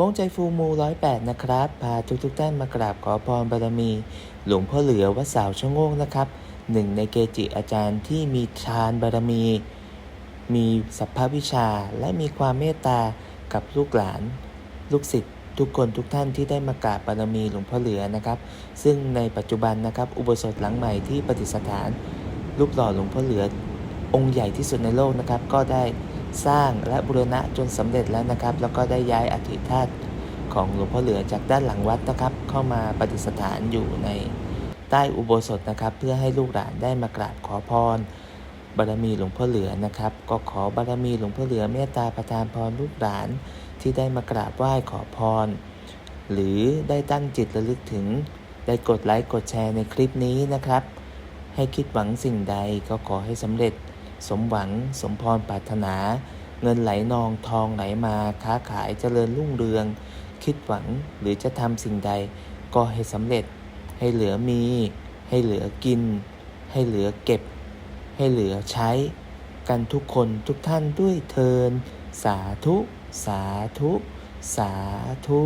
โป้งใจฟูมูร้อยแปดนะครับ พาทุกทุกท่านมากราบขอพรบารมี หลวงพ่อเหลือวัดสาวชะโงกนะครับหนึ่งในเกจิอาจารย์ที่มีฌานบารมี มีสัพพวิชาและมีความเมตตากับลูกหลาน ลูกศิษย์ทุกคนทุกท่านที่ได้มากราบบารมีหลวงพ่อเหลือนะครับ ซึ่งในปัจจุบันนะครับอุโบสถหลังใหม่ที่ประดิษฐานรูปหล่อหลวงพ่อเหลือองค์ใหญ่ที่สุดในโลกนะครับ ก็ได้ สร้างและบูรณะจนสำเร็จแล้วนะครับ แล้วก็ได้ย้ายอธิธาตุของหลวงพ่อเหลือจากด้านหลังวัดนะครับ เข้ามาประดิษฐานอยู่ในใต้อุโบสถนะครับ เพื่อให้ลูกหลานได้มากราบขอพรบารมีหลวงพ่อเหลือนะครับ ก็ขอบารมีหลวงพ่อเหลือเมตตาประทานพรลูกหลานที่ได้มากราบไหว้ขอพร หรือได้ตั้งจิตระลึกถึง ได้กดไลค์กดแชร์ในคลิปนี้นะครับ ให้คิดหวังสิ่งใดก็ขอให้สำเร็จ สมหวัง สมพรปรารถนา เงินไหลนองทองไหลมาค้าขายเจริญรุ่งเรือง คิดหวังหรือจะทำสิ่งใด ก็ให้สำเร็จ ให้เหลือมี ให้เหลือกิน ให้เหลือเก็บ ให้เหลือใช้ กันทุกคนทุกท่านด้วยเทิน สาธุ สาธุ สาธุ